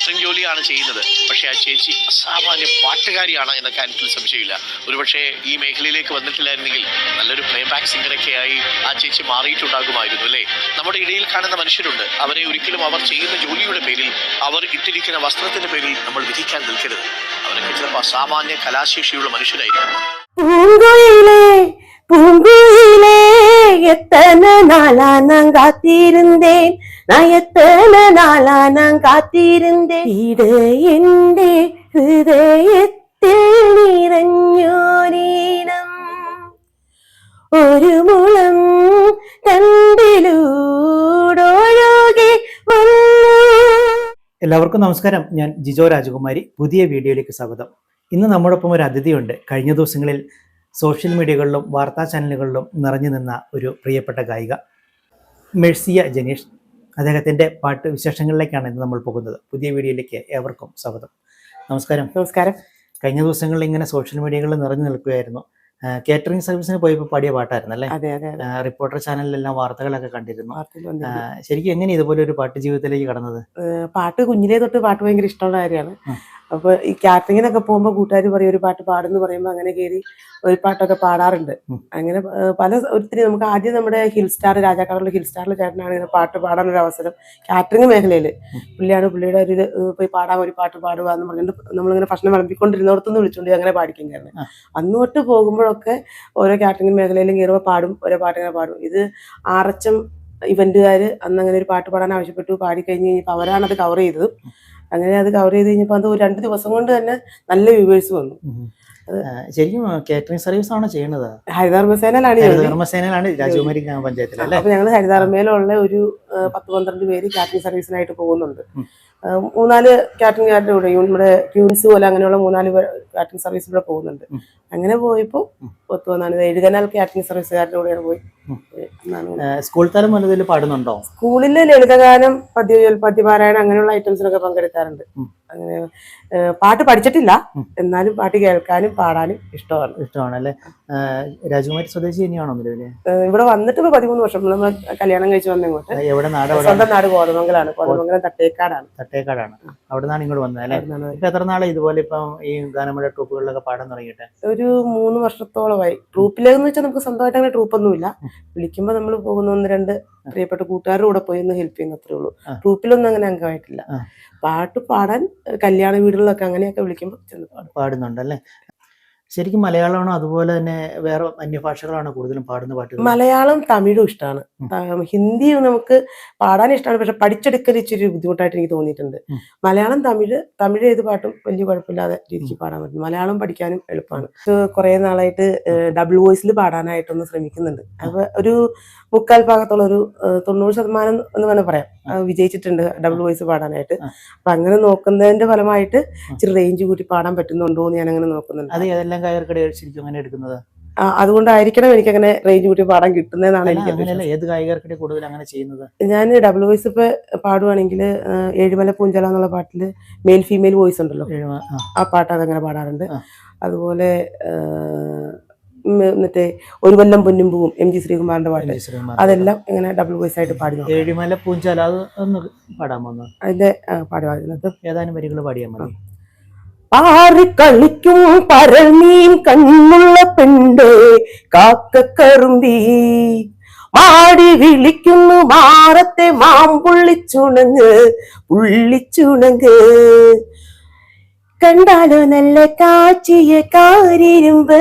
Catering ജോലിയാണ് ചെയ്യുന്നത്. പക്ഷേ ആ ചേച്ചി അസാമാന്യ പാട്ടുകാരിയാണ് എന്ന കാര്യത്തിൽ സംശയമില്ല. ഒരുപക്ഷെ ഈ മേഖലയിലേക്ക് വന്നിട്ടില്ലായിരുന്നെങ്കിൽ നല്ലൊരു പ്ലേ ബാക്ക് സിംഗറൊക്കെ ആയി ആ ചേച്ചി മാറിയിട്ടുണ്ടാകുമായിരുന്നു അല്ലേ? നമ്മുടെ ഇടയിൽ കാണുന്ന മനുഷ്യരുണ്ട്. അവരെ ഒരിക്കലും അവർ ചെയ്യുന്ന ജോലിയുടെ പേരിൽ അവർ ഇട്ടിരിക്കുന്ന വസ്ത്രത്തിന്റെ പേരിൽ നമ്മൾ വിധിക്കാൻ നിൽക്കരുത്. അവരൊക്കെ ചിലപ്പോൾ അസാമാന്യ കലാശേഷിയുള്ള മനുഷ്യരായിരിക്കും. பூங்குயிலே பூங்குயிலே எத்தனை நாளா நான் காத்திருந்தேன் நான் எத்தனை நாளா நான் காத்திருந்தேன் ഇത് എന്റെ ഹൃദയത്തിൽ നിറഞ്ഞോരീണം ഒരു മുളം തണ്ടിലൂടൊഴുകി വന്നു എല്ലാവർക്കും നമസ്കാരം ഞാൻ ജിജോ രാജകുമാരി പുതിയ വീഡിയോയിലേക്ക് സ്വാഗതം ഇന്ന് നമ്മോടൊപ്പം ഒരു അതിഥിയുണ്ട് കഴിഞ്ഞ ദിവസങ്ങളിൽ സോഷ്യൽ മീഡിയകളിലും വാർത്താ ചാനലുകളിലും നിറഞ്ഞു നിന്ന ഒരു പ്രിയപ്പെട്ട ഗായിക. മെഴ്സിയ ജനീഷ് അദ്ദേഹത്തിന്റെ പാട്ട് വിശേഷങ്ങളിലേക്കാണ് ഇന്ന് നമ്മൾ പോകുന്നത്. പുതിയ വീഡിയോയിലേക്ക് ഏവർക്കും സ്വാഗതം. നമസ്കാരം. നമസ്കാരം. കഴിഞ്ഞ ദിവസങ്ങളിൽ ഇങ്ങനെ സോഷ്യൽ മീഡിയകളിൽ നിറഞ്ഞു നിൽക്കുകയായിരുന്നു. കേറ്ററിംഗ് സർവീസിന് പോയപ്പോൾ പാടിയ പാട്ടായിരുന്നു അല്ലേ അതെ അതെ. അതെ റിപ്പോർട്ടർ ചാനലിലെല്ലാം വാർത്തകളൊക്കെ കണ്ടിരുന്നു. ശരിക്കും എങ്ങനെ ഇതുപോലെ ഒരു പാട്ട് ജീവിതത്തിലേക്ക് കടന്നത്? പാട്ട് കുഞ്ഞിലേ തൊട്ട് പാട്ട് ഭയങ്കര ഇഷ്ടമുള്ള കാര്യമാണ്. ഉം. അപ്പൊ ഈ കാറ്ററിങ്ങിനൊക്കെ പോകുമ്പോൾ കൂട്ടുകാർ പറയും ഒരു പാട്ട് പാടുന്നു പറയുമ്പോൾ അങ്ങനെ കയറി ഒരു പാട്ടൊക്കെ പാടാറുണ്ട്. അങ്ങനെ പല ഒത്തിരി നമുക്ക് ആദ്യം നമ്മുടെ ഹിൽ സ്റ്റാർ രാജാക്കാടുള്ള ഹിൽ സ്റ്റാറിലെ ചേട്ടനാണ് ഇങ്ങനെ പാട്ട് പാടാനൊരു അവസരം കാറ്ററിങ് മേഖലയിൽ പുള്ളിയാണ് പുള്ളിയുടെ ഒരു പോയി പാടാൻ ഒരു പാട്ട് പാടുക എന്ന് പറഞ്ഞിട്ട് നമ്മളിങ്ങനെ ഭക്ഷണം വിളമ്പിക്കൊണ്ടിരുന്നിടത്തുനിന്ന് വിളിച്ചുകൊണ്ട് അങ്ങനെ പാടിക്കും കയറുന്നത് അന്നോട്ട് തൊട്ട് പോകുമ്പോഴൊക്കെ ഓരോ കാറ്ററിംഗ് മേഖലയിലും കയറുമ്പോൾ പാടും ഓരോ പാട്ടിങ്ങനെ പാടും. ഇത് ആറച്ചം ഇവന്റുകാർ അന്ന് അങ്ങനെ ഒരു പാട്ട് പാടാൻ ആവശ്യപ്പെട്ടു പാടി കഴിഞ്ഞ് കഴിഞ്ഞപ്പോൾ അവരാണ് അത് കവർ ചെയ്തത്. അങ്ങനെ അത് കവർ ചെയ്ത് കഴിഞ്ഞപ്പോൾ അത് ഒരു രണ്ട് ദിവസം കൊണ്ട് തന്നെ നല്ല വ്യൂവേഴ്സ് വന്നു. ശരിക്കും കേറ്ററിംഗ് സർവീസ് ആണ് ചെയ്യുന്നത് ഹരിതകർമ്മസേനയിലാണ് ജോലി. ധർമ്മസേനയിലാണ് രാജകുമാരി ഗ്രാമപഞ്ചായത്തിൽ അപ്പൊ ഞങ്ങൾ ഹരിതകർമ്മയിലുള്ള ഒരു പത്ത് പന്ത്രണ്ട് പേര് കാറ്ററിംഗ് സർവീസിനായിട്ട് പോകുന്നുണ്ട്. മൂന്നാൽ കാറ്ററിംഗുകാരുടെ കൂടെ ഇവിടെ നമ്മുടെ ട്യൂൺസ് പോലെ അങ്ങനെയുള്ള മൂന്നാൽ കാറ്ററിംഗ് സർവീസ് ഇവിടെ പോകുന്നുണ്ട്. അങ്ങനെ പോയപ്പോൾ. ഒത്തു വന്നാണ് എഴുകനാൽ കാറ്ററിംഗ് സർവീസുകാരുടെ കൂടെയാണ് പോയി. സ്കൂൾ തലം മുതൽ ഇതിൽ പാടുന്നുണ്ടോ സ്കൂളിൽ ലളിതഗാനം പദ്യ പദ്യപാരായണം അങ്ങനെയുള്ള ഐറ്റംസിനൊക്കെ പങ്കെടുക്കാറുണ്ട്. അങ്ങനെ പാട്ട് പഠിച്ചിട്ടില്ല. എന്നാലും പാട്ട് കേൾക്കാനും പാടാനും ഇഷ്ടമാണ്. ഇഷ്ടമാണ് അല്ലേ രാജകുമാരി സ്വദേശി തന്നെയാണോ നിലവിൽ? ഇവിടെ വന്നിട്ട് ഇപ്പൊ പതിമൂന്ന് വർഷം. നമ്മൾ കല്യാണം കഴിച്ച് വന്ന ഇങ്ങോട്ട്. എവിടെ നാട് സ്വന്തം നാട് കോതമംഗലാണ്. കോതമംഗലം തട്ടേക്കാടാണ്. തട്ടേക്കാടാണ്. അവിടെ നിന്നാണ് ഇങ്ങോട്ട് വന്നത് അല്ലേ? ഇപ്പൊ എത്ര നാളെ ഇതുപോലെ ഇപ്പം ഈ ഗാനമേള ട്രൂപ്പുകളിലൊക്കെ പാടാൻ തുടങ്ങിയിട്ട്? ഒരു മൂന്ന് വർഷത്തോളമായി. ട്രൂപ്പിലെന്ന് വെച്ചാൽ നമുക്ക് സ്വന്തമായിട്ട് അങ്ങനെ ട്രൂപ്പൊന്നുമില്ല. വിളിക്കുമ്പോൾ നമ്മൾ പോകുന്ന ഒന്ന് രണ്ട് പ്രിയപ്പെട്ട കൂട്ടുകാരുടെ കൂടെ പോയി ഒന്ന് ഹെൽപ്പ് ചെയ്യുന്ന അത്രേ ഉള്ളൂ. ട്രൂപ്പിലൊന്നും അങ്ങനെ അംഗമായിട്ടില്ല. പാട്ട് പാടാൻ കല്യാണ കല്യാണ വീടുകളിലൊക്കെ അങ്ങനെയൊക്കെ വിളിക്കുമ്പോൾ ചെന്ന് പാടും. പാടുന്നുണ്ട് അല്ലേ ശരിക്കും മലയാളമാണോ അതുപോലെ തന്നെ വേറെ അന്യഭാഷകളാണോ കൂടുതലും പാടുന്ന പാട്ടുകൾ? മലയാളം തമിഴും ഇഷ്ടമാണ് ഹിന്ദിയും ഹിന്ദി നമുക്ക് പാടാൻ ഇഷ്ടമാണ് പക്ഷെ പഠിച്ചെടുക്കൽ ഇച്ചിരി ബുദ്ധിമുട്ടായിട്ട് എനിക്ക് തോന്നിയിട്ടുണ്ട്. മലയാളം തമിഴ് തമിഴ് ഏത് പാട്ടും വലിയ കുഴപ്പമില്ലാതെ രീതിക്ക് പാടാൻ പറ്റും. മലയാളം പഠിക്കാനും എളുപ്പമാണ്. കുറെ നാളായിട്ട് ഡബിൾ വോയിസിൽ പാടാനായിട്ടൊന്ന് ശ്രമിക്കുന്നുണ്ട്. അപ്പൊ ഒരു മുക്കാൽ ഭാഗത്തുള്ള ഒരു തൊണ്ണൂറ് ശതമാനം എന്ന് വേണം പറയാം. വിജയിച്ചിട്ടുണ്ട് ഡബിൾ വോയിസ് പാടാനായിട്ട്. അപ്പൊ അങ്ങനെ നോക്കുന്നതിന്റെ ഫലമായിട്ട് ഇച്ചിരി റേഞ്ച് കൂട്ടി പാടാൻ പറ്റുന്നുണ്ടോ എന്ന് ഞാൻ അങ്ങനെ നോക്കുന്നുണ്ട്. അത് ഏതെല്ലാം ഗായകർക്കിടെ ശരിക്കും അങ്ങനെ എടുക്കുന്നത്? അതുകൊണ്ടായിരിക്കണം എനിക്ക് അങ്ങനെ റേഞ്ച് കൂട്ടി പാടാൻ കിട്ടുന്നതെന്നാണ് അല്ല, എനിക്ക് ഏത് ഗായകർക്കിടെ കൂടുതൽ അങ്ങനെ ചെയ്യുന്നത്? ഞാൻ ഡബിൾ വോയിസ് ഇപ്പൊ പാടുവാണെങ്കിൽ ഏഴുമല പൂഞ്ചല എന്നുള്ള പാട്ടിൽ മെയിൽ ഫീമെയിൽ വോയിസ് ഉണ്ടല്ലോ. ആ, ആ പാട്ട് അതങ്ങനെ പാടാറുണ്ട്. അതുപോലെ മറ്റേ ഒരു കൊല്ലം പൊന്നും പൂവും എം ജി ശ്രീകുമാറിന്റെ പാട്ട്. അതെല്ലാം ഇങ്ങനെ ഡബിൾ വോയിസ് ആയിട്ട് പാടി ഏഴുമല പൂഞ്ചാല അത് ഒന്ന് പാടാൻ വന്നു? അതിന്റെ പാടുവായിരുന്നത് ഏതാനും വരികൾ പാടിയാൽ മതി. പാറി കളിക്കും പരമീൻ കണ്ണുള്ള പെണ്ട് കാക്കക്കറുമ്പി മാടി വിളിക്കുന്നു മാറത്തെ മാമ്പുള്ളിച്ചുണങ്ങ് പുള്ളിച്ചുണങ്ങ് കണ്ടാലോ നല്ല കാച്ചിയ കാരിരുമ്പ്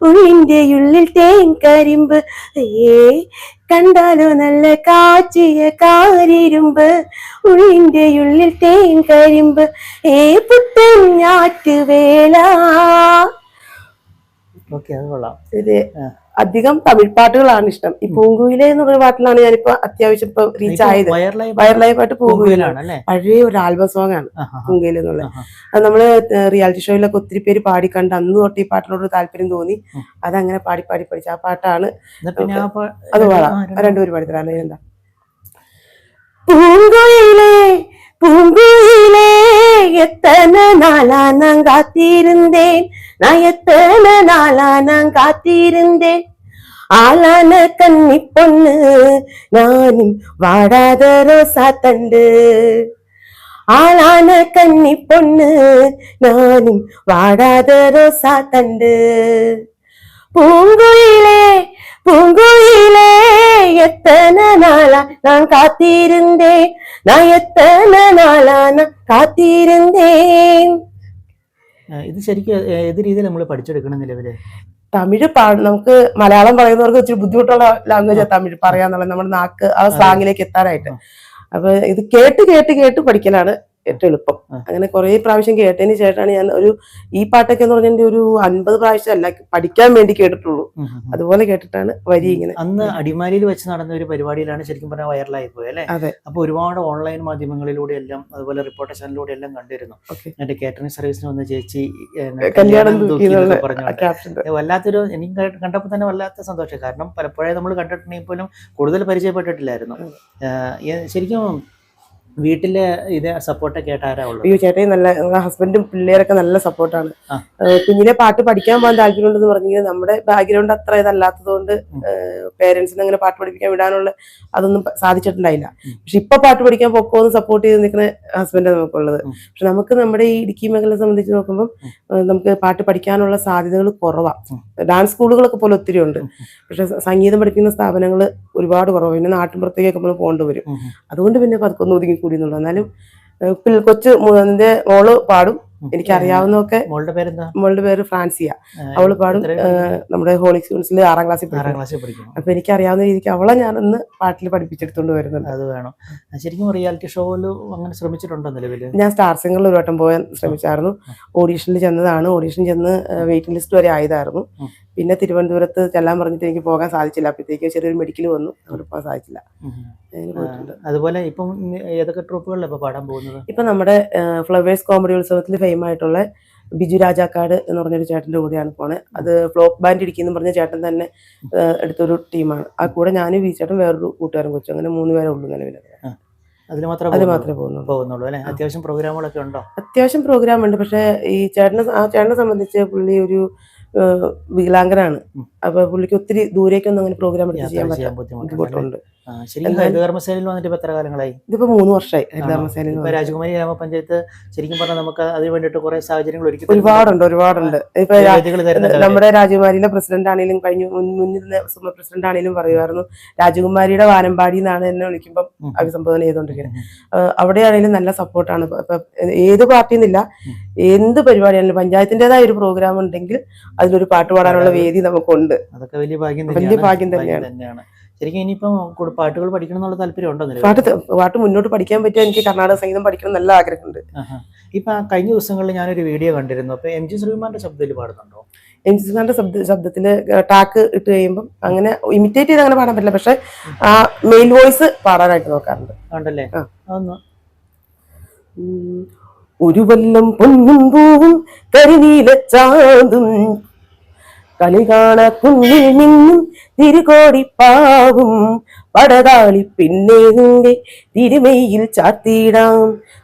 ഉള്ളിന്റെ ഉള്ളിൽ തേൻ കരിമ്പ്. ഏ കണ്ടാലോ നല്ല കാച്ചിയ കാരിരുമ്പ് ഉള്ളിന്റെ ഉള്ളിൽ തേൻ കരിമ്പ് ഏ പുത്തൻ ഞാറ്റുവേല ഓക്കെ അത് കൊള്ളാം ഇത്. അധികം തമിഴ് പാട്ടുകളാണ് ഇഷ്ടം. ഈ പൂങ്കുയിലെ എന്ന് പറഞ്ഞ പാട്ടിലാണ് ഞാനിപ്പോ അത്യാവശ്യം ഇപ്പൊ റീച്ച് ആയത്. വയറിലായി വൈറലായ പാട്ട് പൂങ്കുയിലാണ്. അല്ലേ പഴയ ഒരു ആൽബം സോങ് ആണ് ആഹാ. എന്നുള്ളത്. അത് നമ്മൾ റിയാലിറ്റി ഷോയിലൊക്കെ ഒത്തിരി പേര് പാടിക്കണ്ട് അന്ന് തൊട്ട് ഈ പാട്ടിനോട് താല്പര്യം തോന്നി. അതങ്ങനെ പാടി പാടി പഠിച്ചു ആ പാട്ടാണ്. അത് പാടാം. രണ്ടുപേര് പാടിത്തരാം എന്താ? பூங்குயிலே பூங்குயிலே எத்தனை நாளா நான் காத்திருந்தேன்? நான் எத்தனை நாளா நான் காத்திருந்தேன்? ஆளான கண்ணி பொண்ணு நானும் வாடாத ரோசா தண்டு. ஆளான கண்ணி பொண்ணு நானும் வாடாத ரோசா தண்டு. பூங்குயிலே பூங்குயிலே எத்தனை நாளா நான் காத்திருந்தேன் நான் எத்தனை நாளா நான் காத்திருந்தேன் ആ, ഇത് ശരിക്കും ഏ, ഏത് രീതിയിൽ നമ്മൾ പഠിച്ചെടുക്കണം നിലവില് തമിഴ് പാ നമുക്ക് മലയാളം പറയുന്നവർക്ക് ഇച്ചിരി ബുദ്ധിമുട്ടുള്ള ലാംഗ്വേജ് തമിഴ് പറയാന്നുള്ളത് നമ്മുടെ നാക്ക് ആ സ്ലാങ്ങിലേക്ക് എത്താനായിട്ട് ആ. അപ്പൊ ഇത് കേട്ട് കേട്ട് കേട്ട് പഠിക്കലാണ് ഏറ്റവും എളുപ്പം. അങ്ങനെ കുറെ പ്രാവശ്യം കേട്ടതിന് ശേഷമാണ് ഞാൻ ഒരു ഈ പാട്ടൊക്കെ എന്ന് പറഞ്ഞ ഒരു അൻപത് പ്രാവശ്യം അല്ല പഠിക്കാൻ വേണ്ടി കേട്ടിട്ടുള്ളൂ. അതുപോലെ കേട്ടിട്ടാണ് വരി ഇങ്ങനെ. അന്ന് അടിമാലിയിൽ വെച്ച് നടന്ന ഒരു പരിപാടിയിലാണ് ശരിക്കും പറഞ്ഞാൽ വൈറലായി പോയത് അല്ലേ? അതെ. അപ്പൊ ഒരുപാട് ഓൺലൈൻ മാധ്യമങ്ങളിലൂടെ എല്ലാം അതുപോലെ റിപ്പോർട്ടർ ചാനലിലൂടെ എല്ലാം കണ്ടിരുന്നു. എന്റെ കേറ്ററിംഗ് സർവീസിന് വന്ന ചേച്ചി കല്യാണം വല്ലാത്തൊരു എനിക്ക് കണ്ടപ്പോ കണ്ടപ്പോൾ തന്നെ വല്ലാത്ത സന്തോഷം. കാരണം പലപ്പോഴേ നമ്മൾ കണ്ടിട്ടുണ്ടെങ്കിൽ പോലും കൂടുതൽ പരിചയപ്പെട്ടിട്ടില്ലായിരുന്നു. ശരിക്കും വീട്ടിലെ ഇത് സപ്പോർട്ടൊക്കെ ആയിട്ട് ആരാ ഉള്ളത്? അയ്യോ ചേട്ടൻ നല്ല ഹസ്ബൻഡും പിള്ളേരൊക്കെ നല്ല സപ്പോർട്ടാണ് കുഞ്ഞിനെ പാട്ട് പഠിക്കാൻ പോകാൻ താല്പര്യമുണ്ടെന്ന് പറഞ്ഞു നമ്മുടെ ബാക്ക്ഗ്രൗണ്ട് അത്ര ഇതല്ലാത്തത് കൊണ്ട് പേരൻസിന് അങ്ങനെ പാട്ട് പഠിപ്പിക്കാൻ വിടാനുള്ള അതൊന്നും സാധിച്ചിട്ടുണ്ടായില്ല. പക്ഷെ ഇപ്പൊ പാട്ട് പഠിക്കാൻ പൊക്കോന്ന് സപ്പോർട്ട് ചെയ്ത് നിൽക്കുന്ന ഹസ്ബൻഡ് നമുക്കുള്ളത്. പക്ഷെ നമുക്ക് നമ്മുടെ ഈ ഇടുക്കി മേഖലയെ സംബന്ധിച്ച് നോക്കുമ്പോൾ നമുക്ക് പാട്ട് പഠിക്കാനുള്ള സാധ്യതകൾ കുറവാണ്. ഡാൻസ് സ്കൂളുകളൊക്കെ പോലെ ഒത്തിരി ഉണ്ട്. പക്ഷെ സംഗീതം പഠിക്കുന്ന സ്ഥാപനങ്ങൾ ഒരുപാട് കുറവാണ് പിന്നെ നാട്ടിൻപുറത്തേക്കൊക്കെ നമ്മൾ പോകേണ്ടി വരും. അതുകൊണ്ട് പിന്നെ പതുക്കൊന്ന് ഒതുങ്ങി കൂടി എന്നുള്ളൂ എന്നാലും കൊച്ചു മൂന്നിന്റെ മോൾ പാടും. ഉം. എനിക്ക് അറിയാവുന്നതൊക്കെ മോളുടെ പേരെന്താ? മോളുടെ പേര് ഫ്രാൻസിയ. അവൾ പാടും. നമ്മുടെ ഹോളി സ്കൂൾസിൽ ആറാം ക്ലാസ്സിൽ ആറാം ക്ലാസ്സിൽ പഠിക്കും. അപ്പൊ എനിക്ക് അറിയാവുന്ന രീതിക്ക് അവളെ ഞാൻ ഇന്ന് പാട്ടിൽ പഠിപ്പിച്ചെടുത്തോണ്ട് വരുന്നുണ്ട്. അത് വേണം. ശരിക്കും റിയാലിറ്റി ഷോയിൽ അങ്ങനെ ശ്രമിച്ചിട്ടുണ്ടോ നിലവിൽ ഞാൻ സ്റ്റാർ സിംഗറിൽ ഒരു വട്ടം പോകാൻ ശ്രമിച്ചായിരുന്നു. ഓഡീഷനിൽ ചെന്നതാണ്. ഓഡീഷൻ ചെന്ന് വെയിറ്റിംഗ് ലിസ്റ്റ് വരെ ആയതായിരുന്നു. പിന്നെ തിരുവനന്തപുരത്ത് ചെല്ലാൻ പറഞ്ഞിട്ട് എനിക്ക് പോകാൻ സാധിച്ചില്ല. അപ്പോഴത്തേക്ക് ചെറിയൊരു മെഡിക്കൽ വന്നു. അവിടെ പോകാൻ സാധിച്ചില്ല. പോയിട്ടുണ്ട്. അതുപോലെ ഇപ്പം ഏതൊക്കെ ട്രൂപ്പുകളിലാണ് ഇപ്പൊ പാടാൻ പോകുന്നത്? ഇപ്പൊ നമ്മുടെ ഫ്ലവേഴ്സ് കോമഡി ഉത്സവത്തിൽ ഫെയിം ആയിട്ടുള്ള ബിജു രാജാക്കാട് എന്ന് പറഞ്ഞൊരു ചേട്ടന്റെ കൂടെയാണ് പോണത് അത് ഫ്ലോക്ക് ബാൻഡ് ഇടിക്കുന്നു പറഞ്ഞ ചേട്ടൻ തന്നെ എടുത്തൊരു ടീമാണ്. ആ കൂടെ ഞാനും വി ചേട്ടൻ വേറൊരു കൂട്ടുകാരും കൊച്ചു. അങ്ങനെ മൂന്ന് പേരെ ഉള്ളൂ നിലവിൽ. അതിൽ മാത്രമേ പോകുന്നുള്ളൂ? അല്ലെ? അത്യാവശ്യം പ്രോഗ്രാമുകളൊക്കെ ഉണ്ടോ? അത്യാവശ്യം പ്രോഗ്രാം ഉണ്ട്. പക്ഷേ ഈ ചേട്ടനെ ആ ചേട്ടനെ സംബന്ധിച്ച് പുള്ളി ഒരു വികലാംഗനാണ്. അപ്പൊ പുള്ളിക്ക് ഒത്തിരി ദൂരേക്കൊന്നും അങ്ങനെ പ്രോഗ്രാം എടുത്ത് ചെയ്യാൻ പറ്റും ബുദ്ധിമുട്ടുണ്ട്. ശരിക്കും എന്നാൽ- ഹരിതകർമ്മസേനയിൽ വന്നിട്ട് ഇപ്പൊ എത്ര കാലങ്ങളായി? ഇതിപ്പോ മൂന്ന് വർഷമായി ആണോ? ഹരിതകർമ്മസേനയിൽ ഇപ്പൊ വന്നിട്ട്. രാജകുമാരി ഗ്രാമപഞ്ചായത്ത് ശരിക്കും പറഞ്ഞാൽ നമുക്ക് അതിന് വേണ്ടിയിട്ട് കുറെ സാഹചര്യങ്ങൾ ഒരുക്കി. ഒരുപാടുണ്ട് ഒരുപാടുണ്ട്. ഇപ്പൊ നമ്മുടെ രാജകുമാരിയിലെ പ്രസിഡന്റ് ആണെങ്കിലും കഴിഞ്ഞ സുമ പ്രസിഡന്റ് ആണെങ്കിലും പറയുമായിരുന്നു രാജകുമാരിയുടെ വാനമ്പാടി എന്നാണ് എന്നെ വിളിക്കുമ്പോൾ അഭിസംബോധന ചെയ്തുകൊണ്ടിരിക്കുന്നത്. ഏഹ് അവിടെയാണെങ്കിലും നല്ല സപ്പോർട്ടാണ്. ഇപ്പൊ ഏത് പാർട്ടിയിൽ നിന്നില്ല എന്ത് പരിപാടിയാണെങ്കിലും പഞ്ചായത്തിന്റേതായ ഒരു പ്രോഗ്രാം ഉണ്ടെങ്കിൽ അതിലൊരു പാട്ട് പാടാനുള്ള വേദി നമുക്കുണ്ട്. അതൊക്കെ വലിയ ഭാഗ്യം വലിയ ഭാഗ്യം തന്നെയാണ്. ശരിക്കും ഇനിയിപ്പം പാട്ടുകൾ പഠിക്കണം എന്നുള്ള താല്പര്യം ഉണ്ടോ പാട്ട് പാട്ട് മുന്നോട്ട് പഠിക്കാൻ പറ്റിയ എനിക്ക് കർണാടക സംഗീതം പഠിക്കണം നല്ല ആഗ്രഹമുണ്ട്. ഇപ്പൊ കഴിഞ്ഞ ദിവസങ്ങളിൽ ഞാനൊരു വീഡിയോ കണ്ടിരുന്നു. അപ്പൊ എം ജി ശ്രീകുമാറിന്റെ ശബ്ദത്തിൽ പാടുന്നുണ്ടോ? എം ജി ശ്രീകുമാറിന്റെ ശബ്ദ ശബ്ദത്തിൽ ടാക്ക് ഇട്ട് കഴിയുമ്പോൾ അങ്ങനെ ഇമിറ്റേറ്റ് ചെയ്ത് അങ്ങനെ പാടാൻ പറ്റില്ല. പക്ഷെ ആ മെയിൽ വോയിസ് പാടാനായിട്ട് നോക്കാറുണ്ട്. ഉണ്ടല്ലേ. ഒരു വല്ലം പൊന്നും പൂവും കരിനീല ചാന്തും കളി കാണ കുഞ്ഞിൽ നിന്നും തിരുകോടിപ്പാവും പടതാളി പിന്നെ നിന്റെ തിരുമയിൽ ചാത്തിയിടാം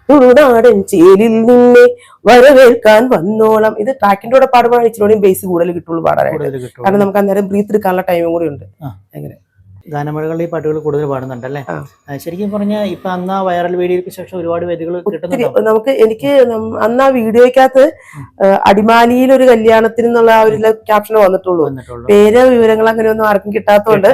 തുളുനാടൻ ചേലിൽ നിന്നെ വരവേൽക്കാൻ വന്നോളാം. ഇത് ട്രാക്കിന്റെ കൂടെ പാടുമ്പോൾ ഇച്ചിരി ബേസ് കൂടുതൽ കിട്ടുള്ളൂ പാടാനായിട്ട്. കാരണം നമുക്ക് അന്നേരം ബ്രീത്ത് എടുക്കാനുള്ള ടൈമും കൂടി ഉണ്ട്. അങ്ങനെ. ഗാനമേളകളിൽ ഈ പാട്ടുകൾ കൂടുതൽ പാടുന്നുണ്ടല്ലേ? ശരിക്കും പറഞ്ഞാൽ ഇപ്പൊ അന്ന് ആ വൈറൽ വീഡിയോയ്ക്ക് ശേഷം ഒരുപാട് വേദികൾ കിട്ടുന്നുണ്ട്? നമുക്ക് എനിക്ക് അന്ന ആ വീഡിയോയ്ക്കകത്ത് അടിമാലിയിൽ ഒരു കല്യാണത്തിന് എന്നുള്ള ആ ഒരു ക്യാപ്ഷൻ വന്നിട്ടുള്ളൂ. പേര് വിവരങ്ങൾ അങ്ങനെ ഒന്നും ആർക്കും കിട്ടാത്തതുകൊണ്ട്.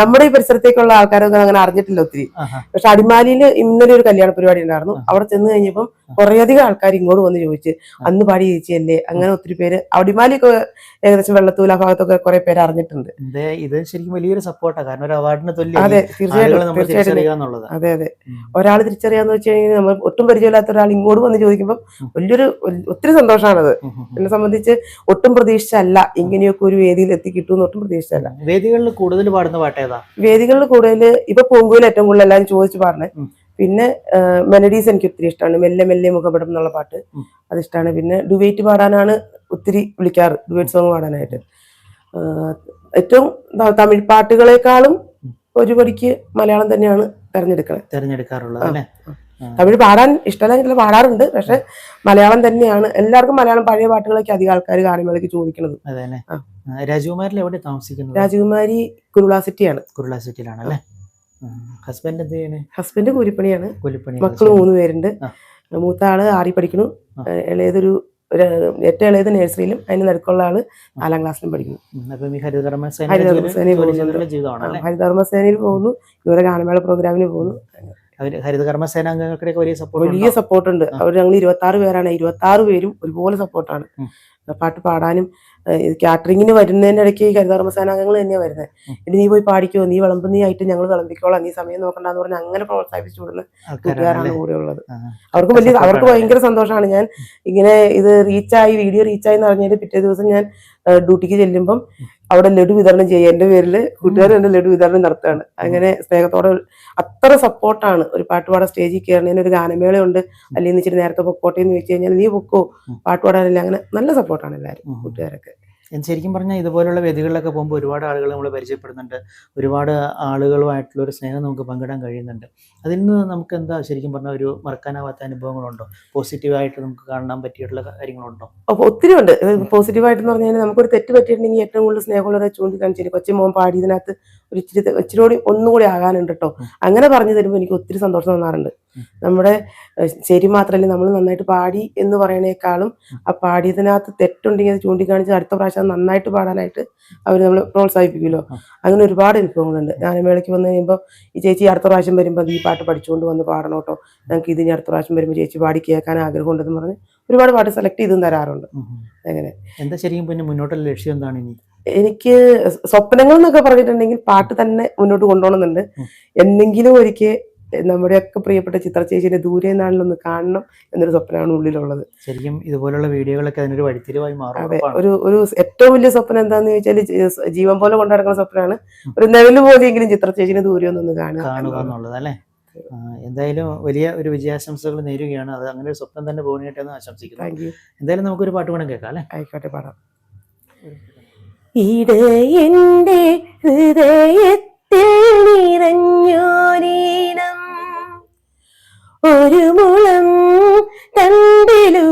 നമ്മുടെ ഈ പരിസരത്തേക്കുള്ള ആൾക്കാരൊന്നും അങ്ങനെ അറിഞ്ഞിട്ടില്ല ഒത്തിരി. പക്ഷെ അടിമാലിയിൽ ഇന്നലെ ഒരു കല്യാണ പരിപാടി ഉണ്ടായിരുന്നു. അവിടെ ചെന്ന് കഴിഞ്ഞപ്പം കുറേയധികം ആൾക്കാർ ഇങ്ങോട്ട് വന്ന് ചോദിച്ച് അന്ന് പാടി ചേച്ചിയല്ലേ അങ്ങനെ ഒത്തിരി പേര്. അടിമാലിയൊക്കെ ഏകദേശം വെള്ളത്തൂല ഭാഗത്തൊക്കെ കുറെ പേര് അറിഞ്ഞിട്ടുണ്ട്. ഇത് ശരിക്കും വലിയൊരു സപ്പോർട്ടാണ് കാരണം ഒരു അവാർഡിന് തുല്യം അതെ തീർച്ചയായിട്ടും അതെ അതെ. ഒരാൾ തിരിച്ചറിയാന്ന് വെച്ച് കഴിഞ്ഞാൽ നമ്മൾ ഒട്ടും പരിചയമില്ലാത്ത ഒരാൾ ഇങ്ങോട്ട് വന്ന് ചോദിക്കുമ്പോൾ വലിയൊരു ഒത്തിരി സന്തോഷമാണത്. എന്നെ സംബന്ധിച്ച് ഒട്ടും പ്രതീക്ഷിച്ചല്ല ഇങ്ങനെയൊക്കെ ഒരു വേദിയിൽ എത്തി കിട്ടുമെന്ന് ഒട്ടും പ്രതീക്ഷിച്ചല്ല. വേദികളിൽ കൂടുതൽ പാടുന്ന പാട്ട് ഏതാ? വേദികളിൽ കൂടുതൽ ഇപ്പൊ പൂങ്കുവിൽ ഏറ്റവും കൂടുതൽ എല്ലാവരും ചോദിച്ചു പാടണേ പിന്നെ മെലഡീസ് എനിക്ക് ഒത്തിരി ഇഷ്ടമാണ് മെല്ലെ മെല്ലെ മുഖപടം എന്നുള്ള പാട്ട് അത് അതിഷ്ടമാണ് പിന്നെ ഡുവേറ്റ് പാടാനാണ് ഒത്തിരി വിളിക്കാറ്. ഡുവേറ്റ് സോങ് പാടാനായിട്ട്. ഏറ്റവും തമിഴ് പാട്ടുകളെക്കാളും ഒരു പടിക്ക് മലയാളം തന്നെയാണ് തെരഞ്ഞെടുക്കുന്നത് തെരഞ്ഞെടുക്കാറുള്ളത്. അല്ലേ? തമിഴ് പാടാൻ ഇഷ്ടമല്ല പാടാറുണ്ട് പക്ഷെ മലയാളം തന്നെയാണ്. എല്ലാവർക്കും മലയാളം പഴയ പാട്ടുകളൊക്കെ അധികം ആൾക്കാർ ഗാനമേളയ്ക്ക് ചോദിക്കുന്നത്. രാജകുമാരിൽ എവിടെ താമസിക്കുന്നത്? രാജകുമാരി കുരുള സിറ്റിയാണ്. കുരുള സിറ്റിയിലാണ് അല്ലേ? ഹസ്ബൻഡ് എന്ത് ചെയ്യണേ? ഹസ്ബൻഡ് കൂലിപ്പണിയാണ് കൂലിപ്പണി മക്കൾ മൂന്ന് പേരുണ്ട്. മൂത്ത ആൾ ആറി പഠിക്കണു. ഇളയതൊരു ഒരു ഏറ്റവും ഇളയത് നഴ്സറിയിലും അതിന് നടുക്കുള്ള ആൾ നാലാം ക്ലാസ്സിലും പഠിക്കുന്നു. ഹരിതകർമ്മസേനയിൽ പോകുന്നു. ഇവരെ ഗാനമേള പ്രോഗ്രാമിന് പോകുന്നു. അവർ ഹരിതകർമ്മ സേനാംഗങ്ങൾക്കിടയൊക്കെ വലിയ സപ്പോർട്ട് വലിയ സപ്പോർട്ട് ഉണ്ട്. അവർ ഞങ്ങൾ ഇരുപത്തി ആറ് പേരാണ്. ഇരുപത്തി ആറ് പേരും ഒരുപോലെ സപ്പോർട്ടാണ് പാട്ട് പാടാനും കാറ്ററിങ്ങിന് വരുന്നതിന്റെ ഇടയ്ക്ക് ഈ ഹരിതകർമ്മ സേനാംഗങ്ങൾ തന്നെയാണ് വരുന്നത്. ഇനി നീ പോയി പാടിക്കോ. നീ വിളമ്പുന്നീ ആയിട്ട് ഞങ്ങൾ വിളമ്പിക്കോളാം. നീ സമയം നോക്കണ്ടെന്ന് പറഞ്ഞ് അങ്ങനെ പ്രോത്സാഹിപ്പിച്ചു വിടുന്ന കൂട്ടുകാരാണ് കൂടെ ഉള്ളത് അവർക്ക് വലിയ അവർക്ക്. ഭയങ്കര സന്തോഷമാണ് ഞാൻ ഇങ്ങനെ ഇത് റീച്ചായി വീഡിയോ റീച്ചായി എന്ന് അറിഞ്ഞതിന്റെ പിറ്റേ ദിവസം ഞാൻ ഡ്യൂട്ടിക്ക് ചെല്ലുമ്പം അവിടെ ലഡു വിതരണം ചെയ്യുക എന്റെ പേരിൽ കൂട്ടുകാർ എന്റെ ലഡു വിതരണം നടത്തുകയാണ്. അങ്ങനെ സ്നേഹത്തോടെ അത്ര സപ്പോർട്ടാണ് ഒരു പാട്ടുപാട സ്റ്റേജിൽ കയറുന്നതിന് ഒരു ഗാനമേളയുണ്ട്. അല്ലെങ്കിൽ ഇച്ചിരി നേരത്തെ പൊക്കോട്ടെ എന്ന് വെച്ച് കഴിഞ്ഞാൽ നീ പൊക്കോ. പാട്ടുപാടാനില്ല അങ്ങനെ നല്ല സപ്പോർട്ടാണ് എല്ലാവരും. കൂട്ടുകാരൊക്കെ. ശരിക്കും പറഞ്ഞാൽ ഇതുപോലുള്ള വേദികളിലൊക്കെ പോകുമ്പോൾ ഒരുപാട് ആളുകൾ നമ്മൾ പരിചയപ്പെടുന്നുണ്ട്. ഒരുപാട് ആളുകളുമായിട്ടുള്ള ഒരു സ്നേഹം നമുക്ക് പങ്കിടാൻ കഴിയുന്നുണ്ട്. അതിൽ നിന്ന് നമുക്ക് എന്താ ശരിക്കും പറഞ്ഞാൽ ഒരു മറക്കാനാവാത്ത അനുഭവങ്ങളുണ്ടോ? പോസിറ്റീവായിട്ട് നമുക്ക് കാണാൻ പറ്റിയിട്ടുള്ള കാര്യങ്ങളുണ്ടോ? അപ്പോൾ ഒത്തിരി ഉണ്ട്. പോസിറ്റീവായിട്ട് എന്ന് പറഞ്ഞാൽ നമുക്കൊരു തെറ്റ് പറ്റിയിട്ടുണ്ടെങ്കിൽ ഏറ്റവും കൂടുതൽ സ്നേഹമുള്ളവരെ ചൂണ്ടിക്കാണിച്ചു കൊച്ചു മോൻ പാടിയതിനകത്ത് ഒരു ഇച്ചിരി ഇച്ചിരി കൂടി ഒന്നും കൂടി ആകാനുണ്ട് കേട്ടോ അങ്ങനെ പറഞ്ഞു തരുമ്പോൾ എനിക്ക് ഒത്തിരി സന്തോഷം തോന്നാറുണ്ട്. നമ്മുടെ ശരി മാത്രമല്ല നമ്മൾ നന്നായിട്ട് പാടി എന്ന് പറയണേക്കാളും ആ പാടിയതിനകത്ത് തെറ്റുണ്ടെങ്കിൽ അത് ചൂണ്ടിക്കാണിച്ച് അടുത്ത പ്രാവശ്യം അത് നന്നായിട്ട് പാടാനായിട്ട് അവർ നമ്മൾ പ്രോത്സാഹിപ്പിക്കുമല്ലോ. അങ്ങനെ ഒരുപാട് അനുഭവങ്ങളുണ്ട്. ഗാനമേളയ്ക്ക് വന്നു കഴിയുമ്പോൾ ഈ ചേച്ചി അടുത്ത പ്രാവശ്യം വരുമ്പോൾ ഈ പാട്ട് പഠിച്ചുകൊണ്ട് വന്ന് പാടണം കേട്ടോ. ഞങ്ങൾക്ക് ഇതിന് അടുത്ത പ്രാവശ്യം വരുമ്പോൾ ചേച്ചി പാടി കേൾക്കാൻ ആഗ്രഹമുണ്ടെന്ന് പറഞ്ഞ് ഒരുപാട് പാട്ട് സെലക്ട് ചെയ്തും തരാറുണ്ട്. അങ്ങനെ. എന്താ ശരിക്കും പിന്നെ മുന്നോട്ടുള്ള ലക്ഷ്യം എന്താണ് ഇനി? എനിക്ക് സ്വപ്നങ്ങൾ എന്നൊക്കെ പറഞ്ഞിട്ടുണ്ടെങ്കിൽ പാട്ട് തന്നെ മുന്നോട്ട് കൊണ്ടുപോകണമെന്നുണ്ട്. എന്തെങ്കിലും ഒരിക്കൽ നമ്മുടെയൊക്കെ പ്രിയപ്പെട്ട ചിത്ര ചേച്ചിനെ ദൂരെ നാളിലൊന്ന് കാണണം എന്നൊരു സ്വപ്നമാണ് ഉള്ളിലുള്ളത്. ശരിക്കും ഇതുപോലുള്ള വീഡിയോകളൊക്കെ അതിനൊരു വഴിത്തിരിവായി മാറും അതെ ഒരു ഒരു ഏറ്റവും വലിയ സ്വപ്നം എന്താന്ന് ചോദിച്ചാൽ ജീവൻ പോലെ കൊണ്ടു നടക്കുന്ന സ്വപ്നമാണ്. ഒരു നിഴൽ പോലെയെങ്കിലും ചിത്ര ചേച്ചിനെ ദൂരെ ഒന്നൊന്ന് കാണുക. എന്നുള്ളത്. അല്ലേ? എന്തായാലും വലിയ ഒരു വിജയാശംസകൾ നേരുകയാണ്. അത് അങ്ങനെ ഒരു സ്വപ്നം തന്നെ പോകണേട്ടെ എന്ന് ആശംസിക്കുന്നു. Thank you. എന്തായാലും നമുക്കൊരു പാട്ട് വേണം കേൾക്കാം അല്ലേ? ആയിക്കോട്ടെ പാടാം. ഇടയന്റെ ഹൃദയത്തിൽ നിറഞ്ഞോരീണം ഒരു മുളം തണ്ടിലൂടൊഴുകി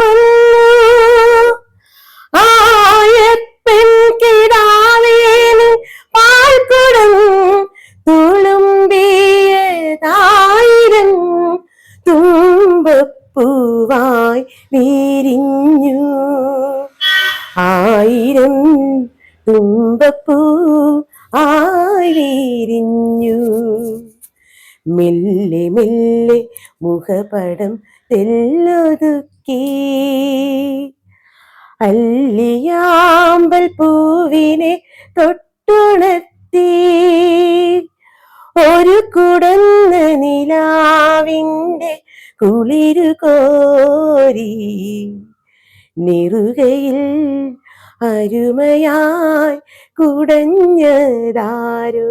വന്നു. ആയപ്പെൻ കിടാവേന് പാൽക്കുടം തുളുമ്പിയതായിരം തുമ്പപ്പൂവായി വിരിഞ്ഞു. ആയിരം തുമ്പപ്പൂ ആഴിരിഞ്ഞു. മെല്ലെ മെല്ലെ മുഖപടം തെല്ലൊതുക്കി. അല്ലിയാമ്പൽ പൂവിനെ തൊട്ടുണർത്തി. ഒരു കുടന്ന നിലാവിന്റെ കുളിരു കോരി നെറുകയിൽ അരുമയായി കുടഞ്ഞതാരോ?